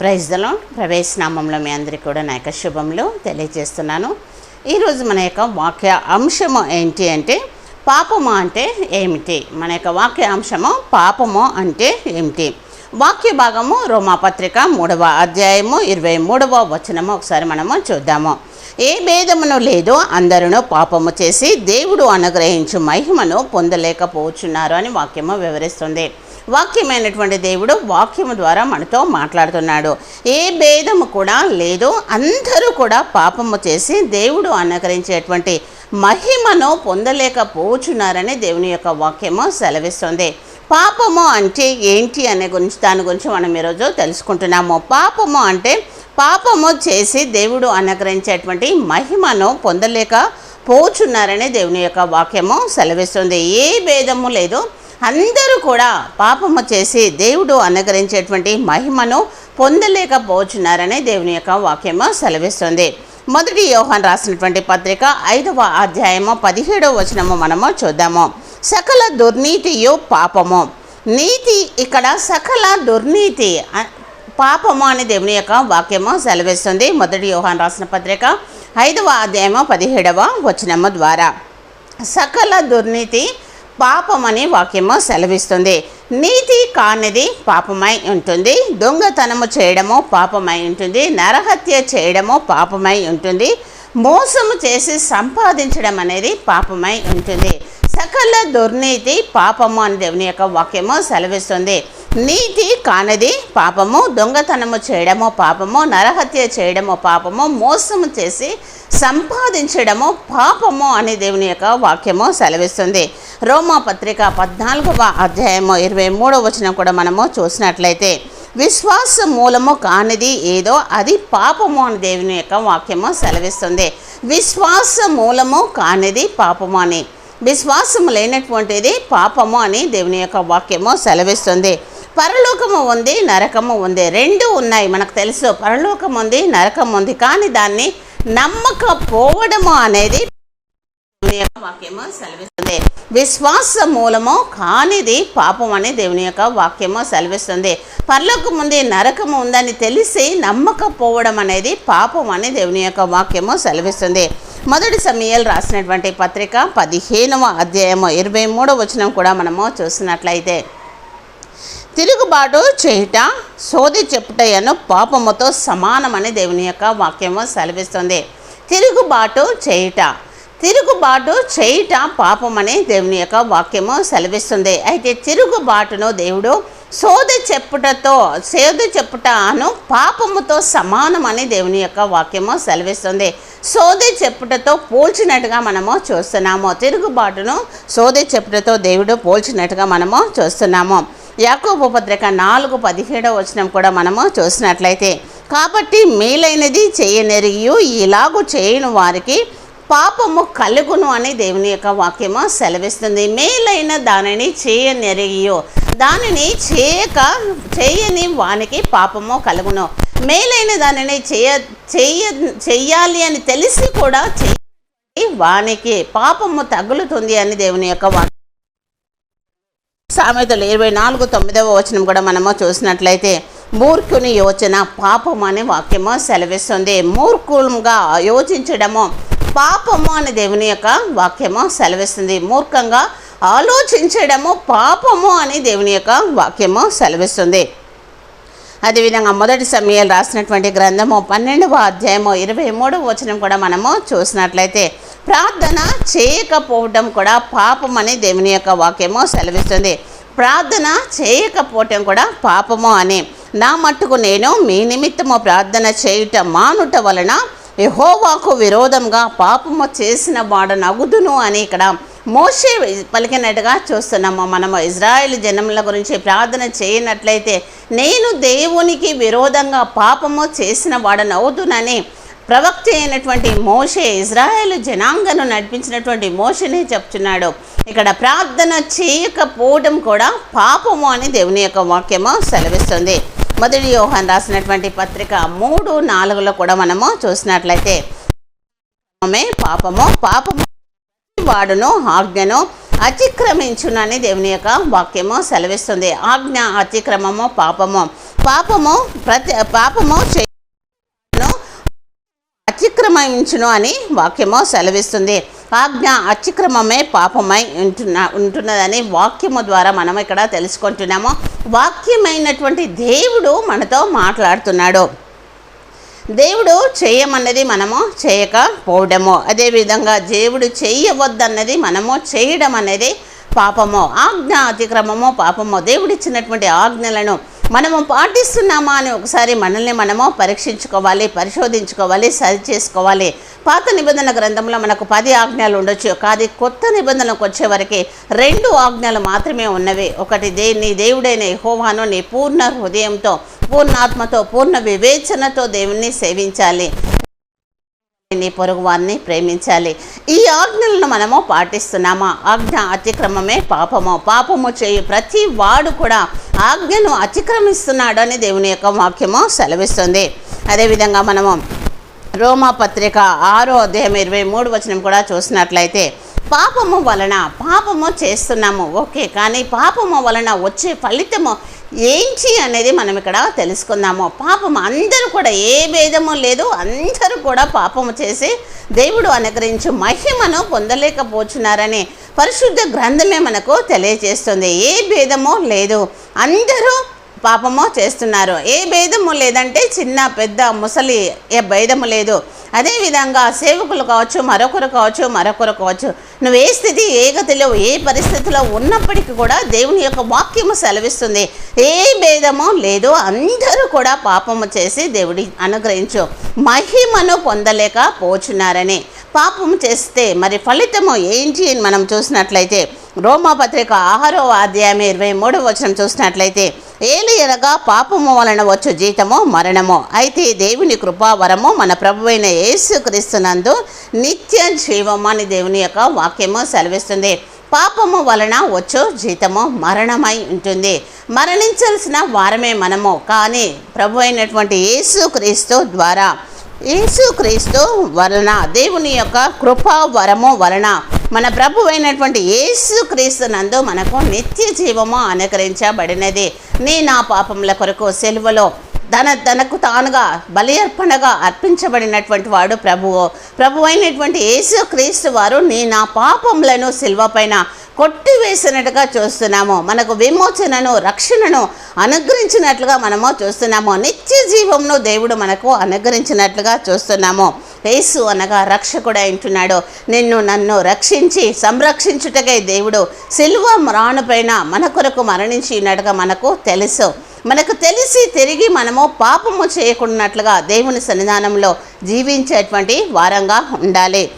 ప్రైజ్లో ప్రవేశనామంలో మీ అందరికీ కూడా నా యొక్క శుభములు తెలియజేస్తున్నాను. ఈరోజు మన యొక్క వాక్య అంశము ఏంటి అంటే పాపము అంటే ఏమిటి? మన యొక్క వాక్య అంశము పాపము అంటే ఏమిటి? వాక్య భాగము రోమాపత్రిక మూడవ అధ్యాయము ఇరవై మూడవ వచనము. ఒకసారి మనము చూద్దాము. ఏ భేదమును లేదో అందరూ పాపము చేసి దేవుడు అనుగ్రహించు మహిమను పొందలేకపోవచ్చున్నారు అని వాక్యము వివరిస్తుంది. వాక్యమైనటువంటి దేవుడు వాక్యము ద్వారా మనతో మాట్లాడుతున్నాడు. ఏ భేదము కూడా లేదు. అందరూ కూడా పాపము చేసి దేవుడు అనుకరించేటువంటి మహిమను పొందలేకపోచున్నారని దేవుని యొక్క వాక్యము సెలవిస్తుంది. పాపము అంటే ఏంటి అనే గురించి దాని గురించి మనం ఈరోజు తెలుసుకుంటున్నాము. పాపము అంటే పాపము చేసి దేవుడు అనుగ్రహించేటువంటి మహిమను పొందలేక పోచున్నారని దేవుని యొక్క వాక్యము సెలవిస్తుంది. ఏ భేదము లేదు. అందరూ కూడా పాపము చేసి దేవుడు అనుగ్రహించేటువంటి మహిమను పొందలేకపోచున్నారని దేవుని యొక్క వాక్యము సెలవిస్తుంది. మొదటి యోహాన్ రాసినటువంటి పత్రిక ఐదవ అధ్యాయము పదిహేడవ వచనము మనము చూద్దాము. సకల దుర్నీతియు పాపము. నీతి ఇక్కడ సకల దుర్నీతి పాపము అని దేవుని యొక్క వాక్యము సెలవిస్తుంది. మొదటి యోహాన్ రాసిన పత్రిక ఐదవ అధ్యాయము పదిహేడవ వచనము ద్వారా. సకల దుర్నీతి పాపం అనే వాక్యము సెలవిస్తుంది. నీతి కానిది పాపమై ఉంటుంది. దొంగతనము చేయడము పాపమై ఉంటుంది. నరహత్య చేయడము పాపమై ఉంటుంది. మోసము చేసి సంపాదించడం అనేది పాపమై ఉంటుంది. సకల దుర్నీతి పాపము అని దేవుని యొక్క వాక్యము సెలవిస్తుంది. నీతి కానది పాపము దొంగతనము చేయడము పాపము నరహత్య చేయడము పాపము మోసము చేసి సంపాదించడము పాపము అని దేవుని యొక్క వాక్యము సెలవిస్తుంది. రోమా పత్రిక పద్నాలుగవ అధ్యాయము ఇరవై మూడవ వచనం కూడా మనము చూసినట్లయితే విశ్వాస మూలము కానిది ఏదో అది పాపము అని దేవుని యొక్క వాక్యము సెలవిస్తుంది. విశ్వాస మూలము కానిది పాపము అని విశ్వాసము లేనటువంటిది పాపము అని దేవుని యొక్క వాక్యము సెలవిస్తుంది. పరలోకము ఉంది నరకము ఉంది. రెండు ఉన్నాయి మనకు తెలుసు. పరలోకం ఉంది నరకం ఉంది. కానీ దాన్ని నమ్మకపోవడము అనేది దేవుని యొక్క వాక్యము సెలవిస్తుంది. విశ్వాస మూలము కానిది పాపం అని దేవుని యొక్క వాక్యము సెలవిస్తుంది. పరలోకం ఉంది నరకము ఉందని తెలిసి నమ్మకపోవడం అనేది పాపం అని దేవుని యొక్క వాక్యము సెలవిస్తుంది. మొదటి సమయాలు రాసినటువంటి పత్రిక పదిహేనవ అధ్యాయము ఇరవై మూడవ వచనం కూడా మనము చూసినట్లయితే తిరుగుబాటు చేయుట సోది చెప్పుటయను పాపముతో సమానమని దేవుని యొక్క వాక్యము సెలవిస్తుంది. తిరుగుబాటు చేయుట తిరుగుబాటు చేయుట పాపమని దేవుని యొక్క వాక్యము సెలవిస్తుంది. అయితే తిరుగుబాటును దేవుడు సోది చెప్పుటతో సోది చెప్పుటను పాపముతో సమానమని దేవుని యొక్క వాక్యము సెలవిస్తుంది. సోది చెప్పుటతో పోల్చినట్టుగా మనము చూస్తున్నాము. తిరుగుబాటును సోది చెప్పుటతో దేవుడు పోల్చినట్టుగా మనము చూస్తున్నాము. యాకోబు పత్రిక నాలుగు పదిహేడవ వచనం కూడా మనము చూసినట్లయితే కాబట్టి మేలైనది చేయనెరియు ఇలాగు చేయని వారికి పాపము కలుగును అని దేవుని యొక్క వాక్యము సెలవిస్తుంది. మేలైన దానిని చేయనెరియు దానిని చేయక చేయని వానికి పాపము కలుగును. మేలైన దానిని చేయ చేయ చెయ్యాలి అని తెలిసి కూడా చేయ వానికి పాపము తగులుతుంది అని దేవుని యొక్క వాక్యం సామెతలు ఇరవై నాలుగు తొమ్మిదవ వచనం కూడా మనము చూసినట్లయితే మూర్ఖుని యోచన పాపము అనే వాక్యము సెలవిస్తుంది. మూర్ఖులుగా యోచించడము పాపము అని దేవుని యొక్క వాక్యము సెలవిస్తుంది. మూర్ఖంగా ఆలోచించడము పాపము అని దేవుని యొక్క వాక్యము సెలవిస్తుంది. అదేవిధంగా మొదటి సమయాలు రాసినటువంటి గ్రంథము పన్నెండవ అధ్యాయము ఇరవై మూడవ వచనం కూడా మనము చూసినట్లయితే ప్రార్థన చేయకపోవడం కూడా పాపం అని దేవుని యొక్క వాక్యము సెలవిస్తుంది. ప్రార్థన చేయకపోవటం కూడా పాపము అని. నా మట్టుకు నేను మీ నిమిత్తము ప్రార్థన చేయుట మానుట వలన యహోవాకు విరోధంగా పాపము చేసిన వాడనగుదును అని ఇక్కడ మోషే పలికినట్టుగా చూస్తున్నాము. మనము ఇజ్రాయెల్ జనముల గురించి ప్రార్థన చేయనట్లయితే నేను దేవునికి విరోధంగా పాపము చేసిన వాడనవుతునని ప్రవక్త అయినటువంటి మోషే ఇజ్రాయెల్ జనాంగను నడిపించినటువంటి మోషనే చెప్తున్నాడు. ఇక్కడ ప్రార్థన చేయకపోవడం కూడా పాపము అని దేవుని యొక్క వాక్యము సెలవిస్తుంది. మొదటి యోహాన్ రాసినటువంటి పత్రిక మూడు నాలుగులో కూడా మనము చూసినట్లయితే పాపము పాపము వాడును ఆజ్ఞను అతిక్రమించునని దేవుని యొక్క వాక్యము సెలవిస్తుంది. ఆజ్ఞ అతిక్రమము పాపము. పాపము ప్రతి పాపము చే అతిక్రమించును అని వాక్యము సెలవిస్తుంది. ఆజ్ఞ అతిక్రమమే పాపమై ఉంటున్న ఉంటున్నదని వాక్యము ద్వారా మనం ఇక్కడ తెలుసుకుంటున్నాము. వాక్యమైనటువంటి దేవుడు మనతో మాట్లాడుతున్నాడు. దేవుడు చేయమన్నది మనము చేయకపోవడము. అదేవిధంగా దేవుడు చేయవద్దన్నది మనము చేయడం అనేది పాపము. ఆజ్ఞ అతిక్రమము పాపము. దేవుడిచ్చినటువంటి ఆజ్ఞలను మనము పాటిస్తున్నామా అని ఒకసారి మనల్ని మనము పరీక్షించుకోవాలి పరిశోధించుకోవాలి సరి చేసుకోవాలి. పాత నిబంధన గ్రంథంలో మనకు పది ఆజ్ఞలు ఉండొచ్చు. కాదు కొత్త నిబంధనకు వచ్చేవరకు రెండు ఆజ్ఞలు మాత్రమే ఉన్నవి. ఒకటి దే నీ దేవుడైన హోవాను నీ పూర్ణ హృదయంతో పూర్ణాత్మతో పూర్ణ వివేచనతో దేవుణ్ణి సేవించాలి. నీ పొరుగు వారిని ప్రేమించాలి. ఈ ఆజ్ఞలను మనము పాటిస్తున్నామా? ఆజ్ఞ అతిక్రమమే పాపము. పాపము చేయు ప్రతి వాడు కూడా ఆజ్ఞను అతిక్రమిస్తున్నాడు అని దేవుని యొక్క వాక్యము సెలవిస్తుంది. అదేవిధంగా మనము రోమా పత్రిక ఆరో అధ్యాయం ఇరవై మూడు వచనం కూడా చూసినట్లయితే పాపము వలన పాపము చేస్తున్నాము. ఓకే కానీ పాపము వలన వచ్చే ఫలితము ఏంటి అనేది మనం ఇక్కడ తెలుసుకుందాము. పాపం అందరూ కూడా ఏ భేదము లేదు. అందరూ కూడా పాపము చేసి దేవుడు అనుగ్రహించి మహిమను పొందలేకపోతున్నారని పరిశుద్ధ గ్రంథమే మనకు తెలియజేస్తుంది. ఏ భేదము లేదు. అందరూ పాపము చేస్తున్నారు. ఏ భేదము లేదంటే చిన్న పెద్ద ముసలి ఏ భేదము లేదు. అదేవిధంగా సేవకులు కావచ్చు మరొకరు కావచ్చు మరొకరు కావచ్చు నువ్వు ఏ స్థితి ఏ గతిలో ఏ పరిస్థితిలో ఉన్నప్పటికీ కూడా దేవుని యొక్క వాక్యము సెలవిస్తుంది. ఏ భేదము లేదు అందరూ కూడా పాపము చేసి దేవుడి అనుగ్రహించు. మహిమను పొందలేకపోచున్నారని పాపము చేస్తే మరి ఫలితము ఏంటి అని మనం చూసినట్లయితే రోమాపత్రిక ఆహారో అధ్యాయం ఇరవై మూడవ వచనం చూసినట్లయితే ఏలి ఎనగా పాపము వలన వచ్చు జీతము మరణము. అయితే దేవుని కృపావరము మన ప్రభువైన యేసుక్రీస్తునందు నిత్య జీవము అని దేవుని యొక్క వాక్యము సెలవిస్తుంది. పాపము వలన వచ్చు జీతము మరణమై ఉంటుంది. మరణించాల్సిన వారమే మనము. కానీ ప్రభు అయినటువంటి యేసుక్రీస్తు ద్వారా యేసుక్రీస్తు వలన దేవుని యొక్క కృపా వరము వలన మన ప్రభు అయినటువంటి యేసుక్రీస్తు నందు మనకు నిత్య జీవము అనుకరించబడినది. నీ నా పాపముల కొరకు సెలవులో తన తనకు తానుగా బలి అర్పణగా అర్పించబడినటువంటి వాడు ప్రభువు. ప్రభు అయినటువంటి యేసుక్రీస్తు వారు నీ నా పాపములను శిల్వపైన కొట్టివేసినట్టుగా చూస్తున్నాము. మనకు విమోచనను రక్షణను అనుగ్రహించినట్లుగా మనము చూస్తున్నాము. నిత్య జీవంను దేవుడు మనకు అనుగ్రహించినట్లుగా చూస్తున్నాము. యేసు అనగా రక్షకుడు అంటున్నాడు నిన్ను నన్ను రక్షించి సంరక్షించుటకై దేవుడు సిల్వ మ్రాణుపైన మన కొరకు మరణించినట్టుగా మనకు తెలుసు. మనకు తెలిసి తిరిగి మనము పాపము చేయకున్నట్లుగా దేవుని సన్నిధానంలో జీవించేటువంటి వారంగా ఉండాలి.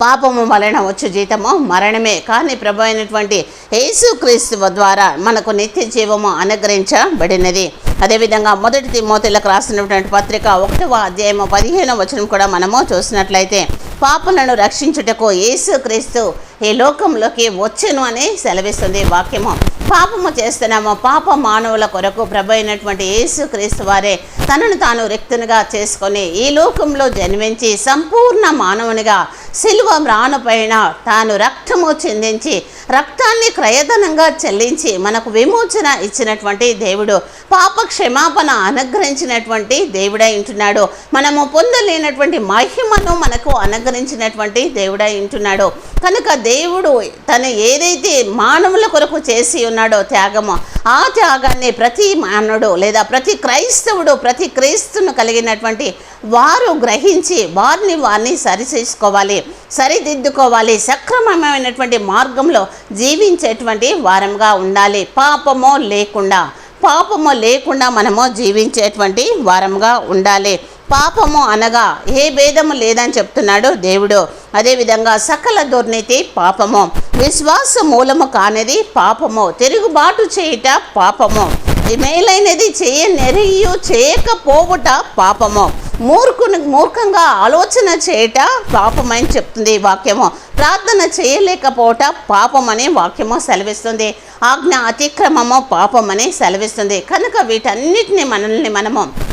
పాపము వలన వచ్చు జీతము మరణమే. కానీ ప్రభు అయినటువంటి యేసుక్రీస్తు ద్వారా మనకు నిత్య జీవము అనుగ్రహించబడినది. అదేవిధంగా మొదటి తిమోతిలకు రాసినటువంటి పత్రిక ఒకటవ అధ్యాయము పదిహేనవ వచనం కూడా మనము చూసినట్లయితే పాపలను రక్షించుటకు యేసుక్రీస్తు ఈ లోకంలోకి వచ్చెను అని సెలవిస్తుంది వాక్యము. పాపము చేస్తున్నాము పాప మానవుల కొరకు ప్రభు అయినటువంటి యేసుక్రీస్తు వారే తనను తాను రిక్తునిగా చేసుకొని ఈ లోకంలో జన్మించి సంపూర్ణ మానవునిగా సిలువ మ్రానుపైన తాను రక్తము చెందించి రక్తాన్ని క్రయధనంగా చెల్లించి మనకు విమోచన ఇచ్చినటువంటి దేవుడు పాప క్షమాపణ అనుగ్రహించినటువంటి దేవుడై ఉంటున్నాడు. మనము పొందలేనటువంటి మహిమను మనకు అనుగ్రహించినటువంటి దేవుడై ఉంటున్నాడు. కనుక దేవుడు తను ఏదైతే మానవుల కొరకు చేసి ఉన్నాడో త్యాగమో ఆ త్యాగాన్ని ప్రతి మానవుడు లేదా ప్రతి క్రైస్తవుడు ప్రతి క్రీస్తును కలిగినటువంటి వారు గ్రహించి వారిని వారిని సరిచేసుకోవాలి సరిదిద్దుకోవాలి సక్రమమైనటువంటి మార్గంలో జీవించేటువంటి వారంగా ఉండాలి. పాపము లేకుండా పాపము లేకుండా మనము జీవించేటువంటి వారంగా ఉండాలి. పాపము అనగా ఏ భేదము లేదని చెప్తున్నాడు దేవుడు. అదేవిధంగా సకల దుర్నీతి పాపము. విశ్వాస మూలము కానిది పాపము. తిరుగుబాటు చేయుట పాపము. ఈ మేలైనది చేయ నెరియు చేయకపోవుట పాపము. మూర్ఖుని మూర్ఖంగా ఆలోచన చేయట పాపమని చెప్తుంది ఈ వాక్యము. ప్రార్థన చేయలేకపోవట పాపమని వాక్యము సెలవిస్తుంది. ఆజ్ఞ అతిక్రమము పాపమని సెలవిస్తుంది. కనుక వీటన్నిటిని మనల్ని మనము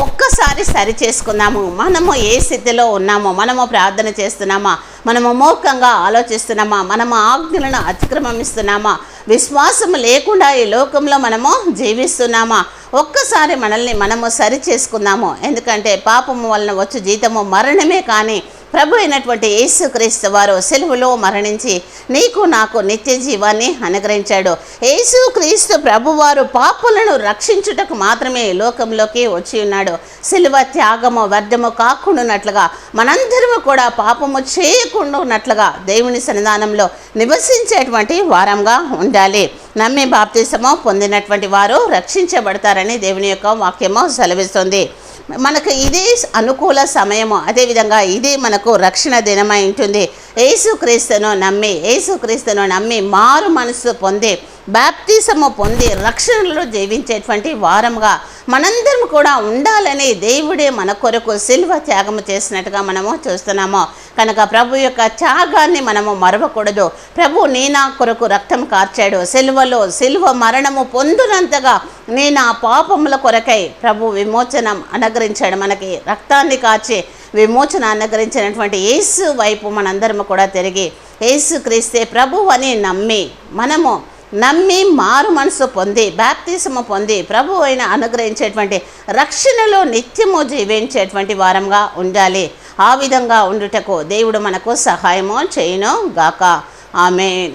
ఒక్కసారి సరి చేసుకుందాము మనము ఏ స్థితిలో ఉన్నామో మనము ప్రార్థన చేస్తున్నామా మనము మూర్ఖంగా ఆలోచిస్తున్నామా మనము ఆజ్ఞలను అతిక్రమిస్తున్నామా విశ్వాసం లేకుండా ఈ లోకంలో మనము జీవిస్తున్నామా ఒక్కసారి మనల్ని మనము సరి చేసుకుందాము. ఎందుకంటే పాపము వలన వచ్చు జీతము మరణమే కానీ ప్రభు అయినటువంటి యేసుక్రీస్తు వారు సెలవులో మరణించి నీకు నాకు నిత్య జీవాన్ని అనుగ్రహించాడు. యేసుక్రీస్తు ప్రభువారు పాపులను రక్షించుటకు మాత్రమే లోకంలోకి వచ్చి ఉన్నాడు. సిలువ త్యాగము వ్యర్థము కాకుండా మనందరము కూడా పాపము చేయకుండా ఉన్నట్లుగా దేవుని సన్నిధానంలో నివసించేటువంటి వారంగా ఉండాలి. నమ్మి బాప్తిసము పొందినటువంటి వారు రక్షించబడతారని దేవుని యొక్క వాక్యము సెలవిస్తుంది. మనకు ఇదే అనుకూల సమయము. అదేవిధంగా ఇది మనకు రక్షణ దినమై ఉంటుంది. యేసుక్రీస్తును నమ్మి యేసుక్రీస్తును నమ్మి మారు మనసు పొంది బాప్తిసము పొంది రక్షణలో జీవించేటువంటి వారముగా మనందరం కూడా ఉండాలని దేవుడే మన కొరకు సిల్వ త్యాగము చేసినట్టుగా మనము చూస్తున్నాము. కనుక ప్రభు యొక్క త్యాగాన్ని మనము మరవకూడదు. ప్రభు నీ నా కొరకు రక్తం కార్చాడు. సిల్వలో సిల్వ మరణము పొందినంతగా నీ నా పాపముల కొరకై ప్రభు విమోచనం అనుగ్రహించాడు. మనకి రక్తాన్ని కార్చి విమోచన అనుగ్రహించినటువంటి యేసు వైపు మనందరము కూడా తిరిగి యేసు క్రీస్తే ప్రభు అని నమ్మి మనము నమ్మి మారు మనసు పొంది బాప్తిసము పొంది ప్రభు అయిన అనుగ్రహించేటువంటి రక్షణలో నిత్యము జీవించేటువంటి వారంగా ఉండాలి. ఆ విధంగా ఉండుటకు దేవుడు మనకు సహాయము చేయను గాక. ఆమె